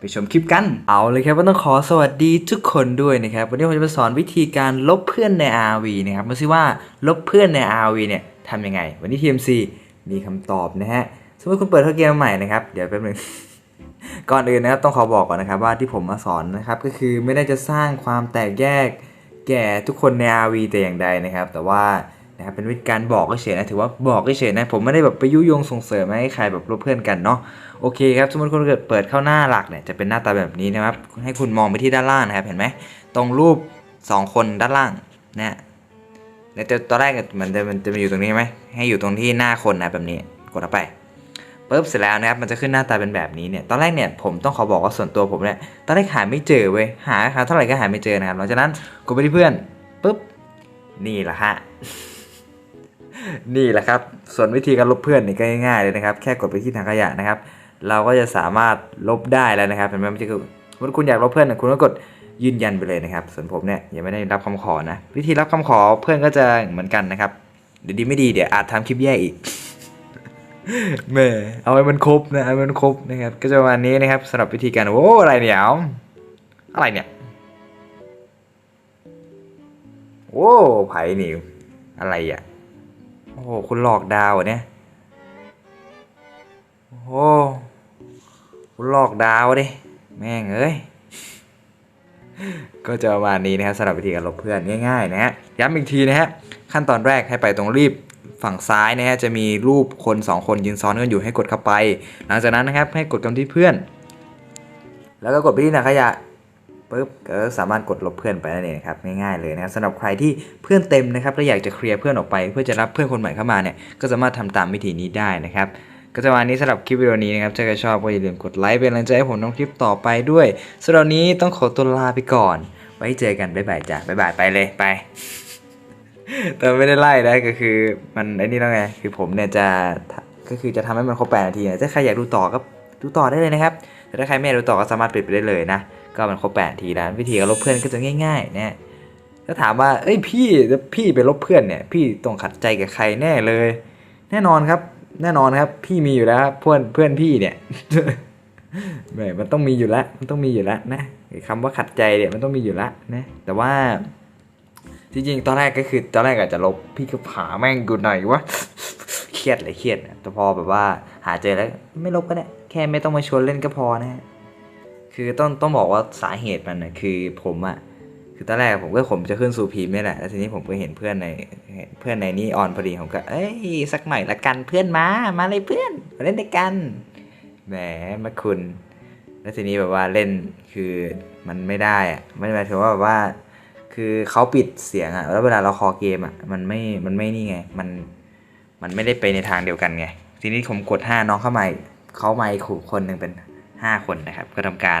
ไปชมคลิปกัน เอาเลยครับว่าต้องขอสวัสดีทุกคนด้วยนะครับ วันนี้ผมจะมาสอนวิธีการลบเพื่อนใน RV นะครับมาซิว่าลบเพื่อนใน RV เนี่ยทำยังไง วันนี้ TMC มีคำตอบนะฮะ สมมติคุณเปิดเข้าเกมใหม่นะครับ เดี๋ยวแป๊บนึงก่อนอื่นนะครับต้องขอบอกก่อนนะครับว่าที่ผมมาสอนนะครับก็คือไม่ได้จะสร้างความแตกแยกแก่ทุกคนใน RV แต่อย่างใดนะครับ แต่ว่า นะครับเป็นวิธีการบอกเฉยนะถือว่าบอกเฉยนะผมไม่ได้แบบไปยุยงส่งเสริมให้ใครแบบลบเพื่อนกันเนาะโอเคครับสมมติคุณเกิดเปิดเข้าหน้าหลักเนี่ยจะเป็นหน้าตาแบบนี้นะครับให้คุณมองไปที่ด้านล่างนะครับเห็นไหมตรงรูป 2 คนด้านล่างเนี่ยแล้วตอนแรกมันจะมันจะมาอยู่ตรงนี้ไหมให้อยู่ตรงที่หน้าคนนะแบบนี้กดเข้าไปปุ๊บเสร็จแล้วนะครับมันจะขึ้นหน้าตาเป็นแบบนี้เนี่ยตอนแรกเนี่ยผมต้องขอบอกว่าส่วนตัวผมเนี่ยตอนแรกหาไม่เจอเว้ยหาหาเท่าไหร่ก็หาไม่เจอนะครับหลังจากนั้นกดไปที่เพื่อนปุ๊บนี่แหละฮะ นี่แหละครับ ส่วนวิธีการลบเพื่อนนี่ก็ง่ายๆเลยนะครับ แค่กดไปที่ถังขยะนะครับ เราก็จะสามารถลบได้แล้วนะครับเห็นไหมมันจะคือสมมติคุณอยากลบเพื่อนเนี่ยคุณก็กดยืนยันไปเลยนะครับ ส่วนผมเนี่ยยังไม่ได้รับคำขอนะ วิธีรับคำขอเพื่อนก็จะเหมือนกันนะครับ เดี๋ยวดีไม่ดีเดี๋ยวอาจทำคลิปแย่อีกแม่เอาให้มันครบนะเอาให้มันครบนะครับ ก็จะประมาณนี้นะครับสำหรับวิธีการโอ้อะไรเนี่ยอาอะไรเนี่ยโอ้ไผ่นี่อะไรอะ หคุณหลอกดาวเหรอเนี่ย โอ้โห คุณหลอกดาวดิ แม่งเอ้ย ก็จะประมาณนี้นะครับสำหรับวิธีการลบเพื่อนง่ายๆนะฮะ ย้ำอีกทีนะฮะ ขั้นตอนแรกให้ไปตรงรีบฝั่งซ้ายนะฮะจะมีรูปคน 2 คนยืนซ้อนกันอยู่ให้กดเข้าไป หลังจากนั้นนะครับให้กดคำที่เพื่อน แล้วก็กดไปที่ถังขยะ ปุ๊บก็สามารถกดลบเพื่อนไปนั่นเองครับง่ายๆเลยนะครับสำหรับใครที่เพื่อนเต็มนะครับและอยากจะเคลียร์เพื่อนออกไป เพื่อจะรับเพื่อนคนใหม่เข้ามาเนี่ยก็สามารถทำตามวิธีนี้ได้นะครับก็จะวันนี้สำหรับคลิปวิดีโอนี้นะครับถ้าใครชอบก็อย่าลืมกดไลค์เป็นกำลังใจให้ผมทำคลิปต่อไปด้วยสำหรับนี้ต้องขอตัวลาไปก่อน ไว้เจอกันบ๊ายบายจ้ะบ๊ายบายไปเลยไปแต่ไม่ได้ไล่นะก็คือมันไอ้นี่แล้วไงคือผมเนี่ยจะก็คือจะทำให้มันครบแปดนาทีนะถ้าใครอยากดูต่อก็ดูต่อได้เลยนะครับแต่ถ้าใครไม่อยากดูต่อก็สามารถปิดไปได้เลยนะ ก็มันครบแปดทีแล้ววิธีการลบเพื่อนก็จะง่ายๆนะถ้าถามว่าเอ้ยพี่พี่ไปลบเพื่อนเนี่ย พี่ต้องขัดใจกับใครแน่เลย แน่นอนครับ แน่นอนครับ พี่มีอยู่แล้วเพื่อนเพื่อนพี่เนี่ยแหมมันต้องมีอยู่แล้วมันต้องมีอยู่แล้วนะไอ้คำว่าขัดใจเนี่ยมันต้องมีอยู่แล้วนะแต่ว่าจริงๆ ตอนแรกก็คือตอนแรกอาจจะลบพี่ก็ผาแม่งกูหน่อยวะเครียดเลยเครียดอะแต่พอแบบว่าหาเจอแล้วไม่ลบก็ได้แค่ไม่ต้องมาชวนเล่นก็พอนะฮะ คือต้องต้องบอกว่าสาเหตุมันนะคือผมอะคือตอนแรกผมก็ผมจะขึ้นสู่พีมนี่แหละแล้วทีนี้ผมก็เห็นเพื่อนในเพื่อนในนี้ออนพอดีผมก็เอ้ยสักหน่อยละกันเพื่อนมามาเลยเพื่อนมาเล่นด้วยกันแหมมาคุณ แล้วทีนี้แบบว่าเล่นคือมันไม่ได้อะไม่หมายถึงว่าแบบว่า คือเขาปิดเสียงอะแล้วเวลาเราคอเกมอะมันไม่มันไม่นี่ไง มันมันไม่ได้ไปในทางเดียวกันไง ทีนี้ผมกดห้าน้องเข้ามาเขามาอีกคนหนึ่งเป็น ห้าคนนะครับ ก็ทำการ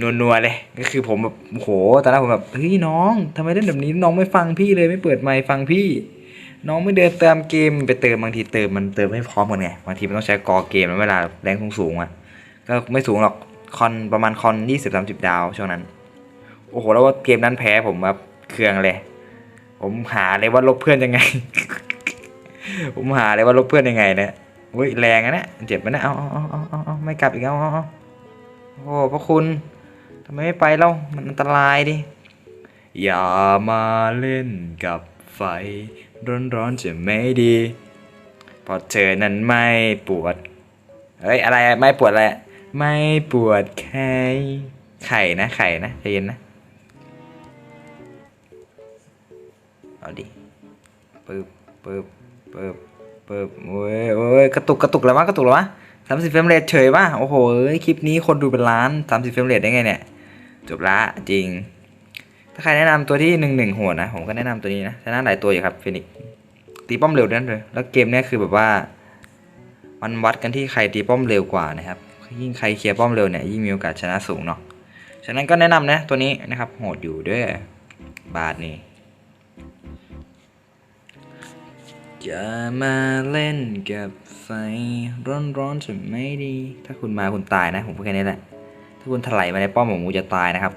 นัวๆเลยก็คือผมแบบโหตอนแรกผมแบบเฮ้ยน้องทำไมเล่นแบบนี้น้องไม่ฟังพี่เลยไม่เปิดไมค์ฟังพี่ น้องไม่เดินเติมเกมไปเติมบางทีเติมมันเติมไม่พร้อมกันไงบางทีมันต้องใช้กอเกมแล้วเวลาแรงสูงๆอะก็ไม่สูงหรอกคอนประมาณคอนยี่สิบสามสิบดาวช่วงนั้น โอ้โหแล้วว่าเกมนั้นแพ้ผมแบบเคืองเลย ผมหาเลยว่าลบเพื่อนยังไง ผมหาเลยว่าลบเพื่อนยังไงเนี่ย เฮ้ยแรงอะนะเจ็บมันนะเอาเอาเอาเอาเอาเอาไม่กลับอีกแล้วเอาโอ้โหพระคุณทำไมไม่ไปเล่ามันอันตรายดิอย่ามาเล่นกับไฟ ร้อนๆจะไม่ดีเพราะเธอนั้นไม่ปวดเฮ้ยอะไรไม่ปวดอะไรอะไม่ปวดไข้ไข่นะไข่นะใจเย็นนะเอาดิปึ๊บปึ๊บปึ๊บ ปึ๊บโอ้ยโอ้ยกระตุกกระตุกแล้ววะกระตุกแล้ววะสามสิบเฟรมเรทเฉยวะโอ้โหคลิปนี้คนดูเป็นล้านสามสิบเฟรมเรทได้ไงเนี่ยจบละจริง ถ้าใครแนะนำตัวที่หนึ่งหนึ่งหัวนะผมก็แนะนำตัวนี้นะชนะหลายตัวอยู่ครับฟินิกตีป้อมเร็วนั่นเลยแล้วเกมเนี้ยคือแบบว่า มันวัดกันที่ใครตีป้อมเร็วกว่านะครับยิ่งใครเคลียร์ป้อมเร็วเนี่ยยิ่งมีโอกาสชนะสูงเนาะฉะนั้นก็แนะนำนะตัวนี้นะครับโหดอยู่ด้วยบาทนี้ จะมาเล่นกับไฟร้อนๆจะไม่ดี ถ้าคุณมาคุณตายนะผมพูดแค่นี้แหละ ถ้าคุณถลายมาในป้อมของกูจะตายนะครับ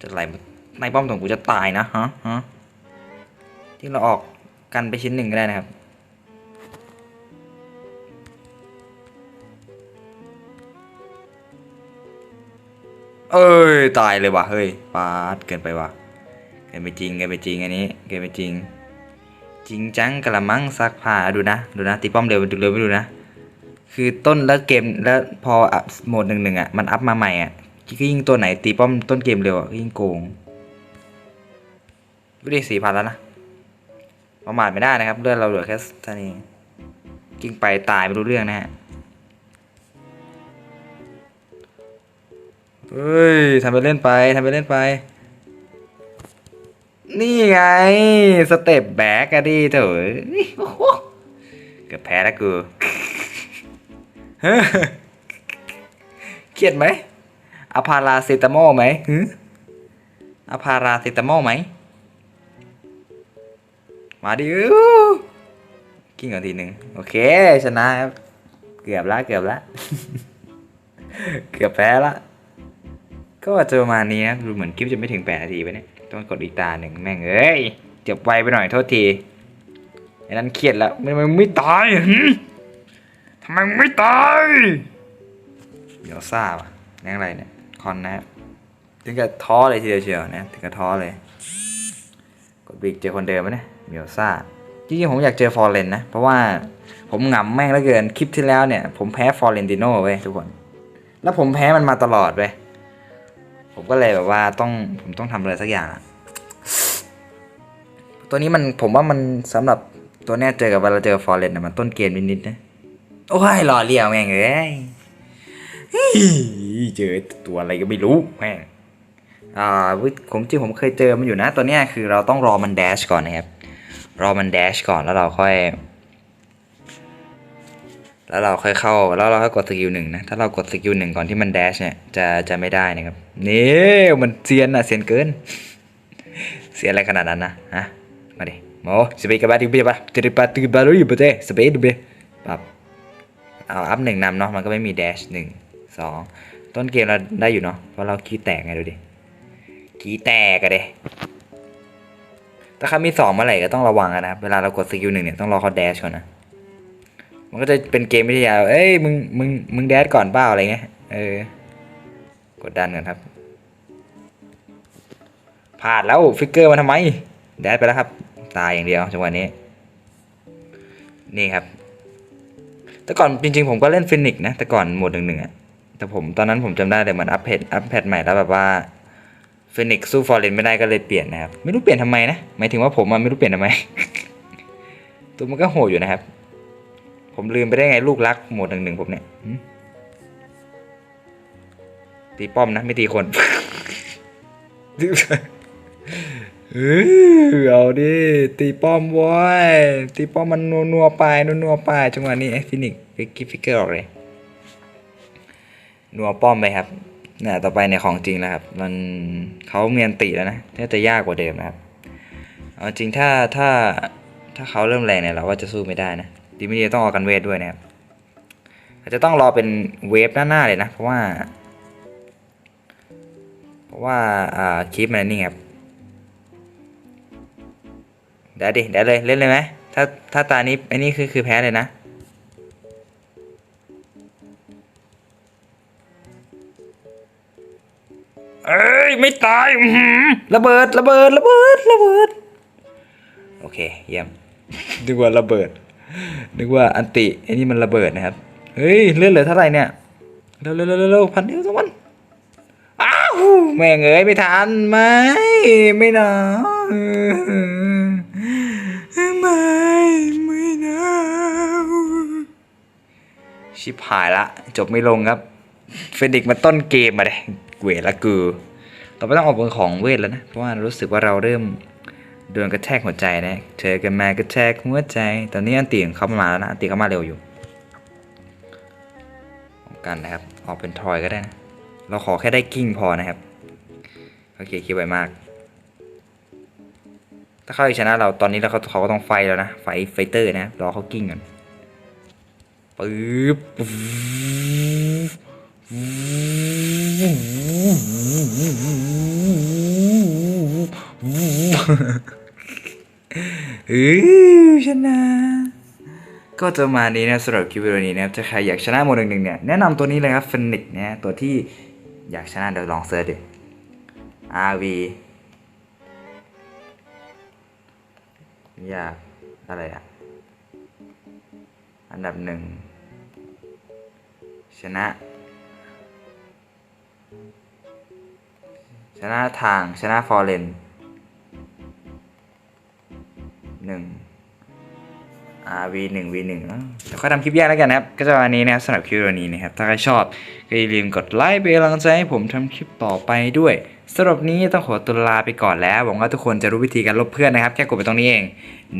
จะไหลในป้อมของกูจะตายนะฮะฮะที่เราออกกันไปชิ้นหนึ่งก็ได้นะครับ เอ้ย ตายเลยว่ะ เฮ้ยปาดเกินไปว่ะ นไปจริงเกินไปจริงอันนี้เกินไปจริง จริงจังกระมังซักผ้าดูนะดูนะตีป้อมเร็วดูเร็วไม่ดูนะ คือต้นแล้วเกมแล้วพออัพโหมดหนึ่งหนึ่งอะมันอัพมาใหม่อะก็ยิ่งตัวไหนตีป้อมต้นเกมเร็วอะก็ยิ่งโกงวิธีสี่พันแล้วนะประมาทไม่ได้นะครับเลือดเราเหลือแค่ท่านี้กิ้งไปตายไม่รู้เรื่องนะฮะเฮ้ยทำไปเล่นไปทำไปเล่นไป นี่ไง สเต็ปแบ็กอะดิเถอะโอ้โหเกือบแพ้แล้วกูเครียดไหมอะพาราเซตามอลไหมฮึอะพาราเซตามอลไหม มาดิอู้กิ้งก่อนทีหนึ่งโอเค ชนะครับเกือบละเกือบละเกือบแพ้ละก็จะประมาณนี้นะดูเหมือนคลิปจะไม่ถึง 8 นาทีไปเนี่ย ต้องกดอีกตาหนึ่งแม่งเอ้ยเจ็บไวไปหน่อยโทษทีไอ้นั้นเครียดแล้วมันมันไม่ตายทำไมมึงไม่ตายเดี๋ยวซ่าว่ะนั่งอะไรเนี่ยคอนนะครับถึงกับท้อเลยทีเดียวเชียวนะถึงกับท้อเลย กดบิ๊กเจอคนเดิมไหมเนี่ยเมียวซ่าจริงๆผมอยากเจอฟอร์เรนนะ เพราะว่าผมหงำแม่งเหลือเกินคลิปที่แล้วเนี่ย ผมแพ้ฟอร์เรนติโน่เว้ยทุกคน แล้วผมแพ้มันมาตลอดเว้ย ผมก็เลยแบบว่าต้องผมต้องทำอะไรสักอย่าง ตัวนี้มันผมว่ามันสำหรับตัวเนี้ยเจอกับเวลาเจอฟอร์เรนมันต้นเกมนิดๆนะ โอ้ยหล่อเลี้ยวแม่งเอ้ยเจอตัวอะไรก็ไม่รู้แม่งอ่าผมจริงผมเคยเจอมันอยู่นะ ตัวเนี้ยคือเราต้องรอมันแดชก่อนนะครับ รอมันแดชก่อนแล้วเราค่อย แล้วเราค่อยเข้าแล้วเราค่อยกดสกิลหนึ่งนะ ถ้าเรากดสกิลหนึ่งก่อนที่มันแดชเนี่ยจะจะไม่ได้นะครับ นี่มันเซียนอะเซียนเกินเสียอะไรขนาดนั้นนะฮะมาดิโมสเปกบาติเบปะติริปาติบาลุยบเตสเปดเบปับเอาอัพหนึ่งนำเนาะมันก็ไม่มีแดชหนึ่งสองต้นเกมเราได้อยู่เนาะเพราะเราขี้แตกไงดูดิขี้แตกอะเด้ถ้าเขามีสองเมื่อไหร่ก็ต้องระวังนะครับเวลาเรากดสกิลหนึ่งเนี่ยต้องรอเขาแดชก่อนนะ มันก็จะเป็นเกมวิทยาเอ้ยมึงมึงมึงแดชก่อนเปล่าอะไรเงี้ยเออกดดันกันครับพลาดแล้วฟิกเกอร์มาทำไม แดชไปแล้วครับ ตายอย่างเดียวจังหวะนี้ นี่ครับ แต่ก่อนจริง ๆ ผมก็เล่นฟินิกนะ แต่ก่อนโหมดหนึ่งหนึ่งอะแต่ผมตอนนั้นผมจำได้เลยเหมือนอัปเดตอัปเดตใหม่แล้วแบบว่าฟินิกสู้ฟอร์เรนไม่ได้ก็เลยเปลี่ยนนะครับ ไม่รู้เปลี่ยนทำไมนะหมายถึงว่าผมอะไม่รู้เปลี่ยนทำไม ตัวมันก็โหดอยู่นะครับ ผมลืมไปได้ไงลูกรักหมดหนึ่งหนึ่งผมเนี่ยตีป้อมนะ ไม่ตีคนเอาดิตีป้อมว้ยตีป้อมมันนัวนัวไปนัวนัวไปจังหวะนี้ไอ้ฟินิกไปกิฟฟิกเกอร์ออกเลยนัวป้อมไปครับน่ะต่อไปในของจริงแล้วครับ มันเขาเมียนติแล้วนะน่าจะยากกว่าเดิมนะครับเอาจริงถ้าถ้าถ้าเขาเริ่มแรงเนี่ยเราว่าจะสู้ไม่ได้นะ ดีไม่ดีต้องออกกันเวทด้วยนะครับอาจจะต้องรอเป็นเวฟหน้าๆเลยนะ เพราะว่า เพราะว่าอ่าคลิปมันนี่ครับเดี๋ยวดิเดี๋ยวเลยเล่นเลยไหมถ้าถ้าตานี้ไอ้นี่คือคือแพ้เลยนะเอ้ยไม่ตายระเบิดระเบิดระเบิดระเบิด โอเค เยี่ยมนึกว่าระเบิด นึกว่าอันติไอ้นี่มันระเบิดนะครับ เฮ้ยเลื่อนเหลือเท่าไหร่เนี่ยเร็วเร็วเร็วเร็วพันเดียวสองพันอ้าวแม่งเอ้ยไม่ทันไม่ไม่นะไม่ไม่นะชิบหายละ จบไม่ลงครับ เฟนิกมาต้นเกมมาเลยเวละกูต่อไปต้องออกเป็นของเวทแล้วนะ เพราะว่ารู้สึกว่าเราเริ่ม โดนกระแทกหัวใจนะ เธอกันมากระแทกหัวใจ ตอนนี้อันตีของเขามาแล้วนะ อันตีเขามาเร็วอยู่กันนะครับ ออกเป็นทอยก็ได้นะ เราขอแค่ได้กิ้งพอนะครับ โอเคคิดไวมาก ถ้าเขาชนะเราตอนนี้เราเขาเขาก็ต้องไฟแล้วนะ ไฟไฟเตอร์นะรอเขากิ้งก่อนปึ๊บ เออชนะ ก็จะมานี้นะสำหรับคลิปวิดีโอนี้นะครับถ้าใครอยากชนะโมหนึ่งหนึ่งเนี่ยแนะนำตัวนี้เลยครับฟินิกเนี่ยตัวที่อยากชนะเดี๋ยวลองเซิร์ชดิ RV ยากอะไรอะอันดับหนึ่งชนะ ชนะทางชนะฟอร์เรน V1 V1 แล้วก็ทำคลิปแยกแล้วกันนะครับ ก็จะวันนี้นะครับสำหรับคลิปวันนี้นะครับ ถ้าใครชอบก็อย่าลืมกดไลค์เป็นกำลังใจให้ผมทำคลิปต่อไปด้วยสำหรับนี้ต้องขอตัวลาไปก่อนแล้วหวังว่าทุกคนจะรู้วิธีการลบเพื่อนนะครับ แค่กดไปตรงนี้เอง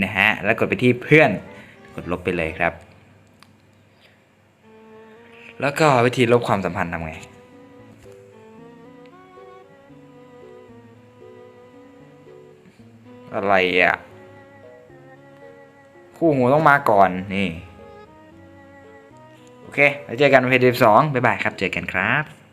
นะฮะ แล้วกดไปที่เพื่อน กดลบไปเลยครับ แล้วก็วิธีลบความสัมพันธ์ทำไงอะไรอะ คู่หูต้องมาก่อนนี่ โอเค แล้วเจอกันในเพจสองบ๊ายบายครับ เจอกันครับ